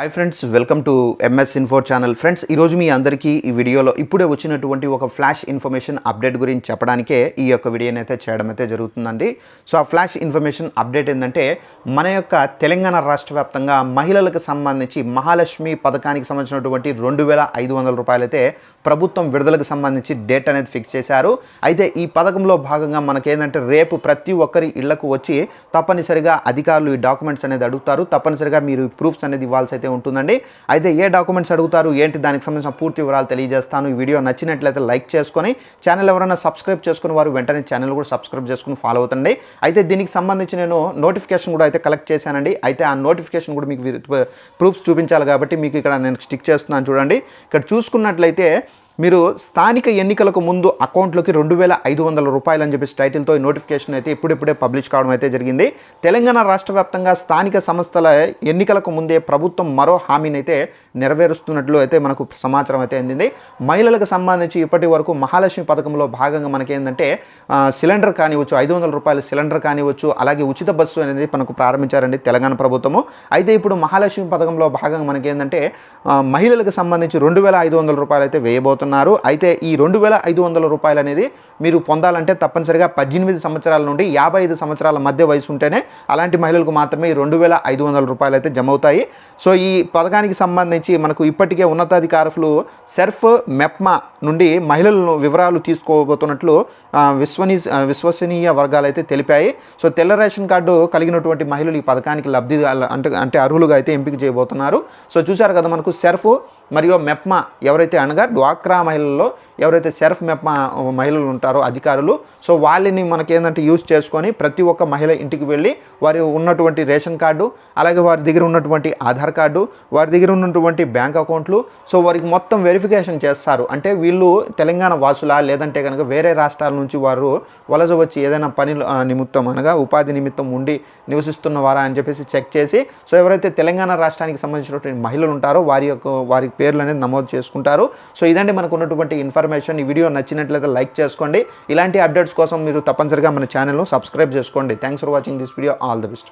Hi friends welcome to MS info channel friends ఈరోజు మీ అందరికీ ఈ వీడియోలో ఇప్పుడే వచ్చినటువంటి ఒక ఫ్లాష్ ఇన్ఫర్మేషన్ అప్డేట్ గురించి చెప్పడానికే ఈ యొక్క వీడియోని అయితే చేయడం అయితే జరుగుతుందండి. సో ఆ ఫ్లాష్ ఇన్ఫర్మేషన్ అప్డేట్ ఏంటంటే మన యొక్క తెలంగాణ రాష్ట్ర వ్యాప్తంగా మహిళలకు సంబంధించి మహాలక్ష్మి పథకానికి సంబంధించినటువంటి రెండు వేల ఐదు వందల రూపాయలైతే ప్రభుత్వం విడుదలకు సంబంధించి డేట్ అనేది ఫిక్స్ చేశారు. అయితే ఈ పథకంలో భాగంగా మనకేంటంటే రేపు ప్రతి ఒక్కరి ఇళ్ళకు వచ్చి తప్పనిసరిగా అధికారులు ఈ డాక్యుమెంట్స్ అనేది అడుగుతారు. తప్పనిసరిగా మీరు ప్రూఫ్స్ అనేది ఇవ్వాల్సి అయితే ఉంటుందండి అయితే ఏ డాక్యుమెంట్స్ అడుగుతారు ఏంటి దానికి సంబంధించిన పూర్తి వివరాలు తెలియజేస్తాను. ఈ వీడియో నచ్చినట్లయితే లైక్ చేసుకొని ఛానల్ ఎవరైనా సబ్స్క్రైబ్ చేసుకుని వారు వెంటనే ఛానల్ కూడా సబ్స్క్రైబ్ చేసుకుని ఫాలో అవుతండి. అయితే దీనికి సంబంధించి నేను నోటిఫికేషన్ కూడా అయితే కలెక్ట్ చేశానండి. అయితే ఆ నోటిఫికేషన్ కూడా మీకు ప్రూఫ్స్ చూపించాలి కాబట్టి మీకు ఇక్కడ నేను స్టిక్ చేస్తున్నాను చూడండి. ఇక్కడ చూసుకున్నట్లయితే మీరు స్థానిక ఎన్నికలకు ముందు అకౌంట్లోకి రెండు వేల ఐదు వందల రూపాయలు అని చెప్పేసి టైటిల్తో ఈ నోటిఫికేషన్ అయితే ఇప్పుడిప్పుడే పబ్లిష్ కావడం అయితే జరిగింది. తెలంగాణ రాష్ట్ర వ్యాప్తంగా స్థానిక సంస్థల ఎన్నికలకు ముందే ప్రభుత్వం మరో హామీని అయితే నెరవేరుస్తున్నట్లు అయితే మనకు సమాచారం అయితే అందింది. మహిళలకు సంబంధించి ఇప్పటి వరకు మహాలక్ష్మి పథకంలో భాగంగా మనకి ఏంటంటే సిలిండర్ కానివచ్చు ఐదు వందల రూపాయల సిలిండర్ కానివచ్చు అలాగే ఉచిత బస్సు అనేది మనకు ప్రారంభించారండి తెలంగాణ ప్రభుత్వము. అయితే ఇప్పుడు మహాలక్ష్మి పథకంలో భాగంగా మనకి ఏంటంటే మహిళలకు సంబంధించి రెండు వేల ఐదు వందల రూపాయలు అయితే వేయబోతున్నారు అయితే ఈ రెండు వేల ఐదు వందల రూపాయలు అనేది మీరు పొందాలంటే తప్పనిసరిగా పద్దెనిమిది సంవత్సరాల నుండి యాభై ఐదు సంవత్సరాల మధ్య వయసు ఉంటేనే అలాంటి మహిళలకు మాత్రమే ఈ రెండు వేల ఐదు వందల రూపాయలు అయితే జమ అవుతాయి సో ఈ పథకానికి సంబంధించి మనకు ఇప్పటికే ఉన్నతాధికారులు సెర్ఫ్ మెప్మా నుండి మహిళలను వివరాలు తీసుకోబోతున్నట్లు విశ్వనీ విశ్వసనీయ వర్గాలు అయితే తెలిపాయి. సో తెల్ల రేషన్ కార్డు కలిగినటువంటి మహిళలు ఈ పథకానికి లబ్ధి అంటే అంటే అర్హులుగా అయితే ఎంపిక చేయబోతున్నారు. సో చూశారు కదా మనకు సెర్ఫ్ మరియు మెప్మా ఎవరైతే అనగా డ్వాక్రా మహిళల్లో ఎవరైతే సెర్ఫ్ మెప్ మహిళలు ఉంటారో అధికారులు సో వాళ్ళని మనకేంటంటే యూజ్ చేసుకొని ప్రతి ఒక్క మహిళ ఇంటికి వెళ్ళి వారి ఉన్నటువంటి రేషన్ కార్డు అలాగే వారి దగ్గర ఉన్నటువంటి ఆధార్ కార్డు వారి దగ్గర ఉన్నటువంటి బ్యాంక్ అకౌంట్లు సో వారికి మొత్తం వెరిఫికేషన్ చేస్తారు. అంటే వీళ్ళు తెలంగాణ వాసులా లేదంటే కనుక వేరే రాష్ట్రాల నుంచి వారు వలస వచ్చి ఏదైనా పని నిమిత్తం అనగా ఉపాధి నిమిత్తం ఉండి నివసిస్తున్న వారా అని చెప్పేసి చెక్ చేసి సో ఎవరైతే తెలంగాణ రాష్ట్రానికి సంబంధించినటువంటి మహిళలు ఉంటారో వారి యొక్క వారి పేర్లు అనేది నమోదు చేసుకుంటారు. సో ఇదండి మనకు ఉన్నటువంటి ఇన్ఫర్మేషన్ ఈ వీడియో నచ్చినట్లయితే లైక్ చేసుకోండి. ఇలాంటి అప్డేట్స్ కోసం మీరు తప్పనిసరిగా మన ఛానల్ను సబ్స్క్రైబ్ చేసుకోండి. Thanks for watching this video all the best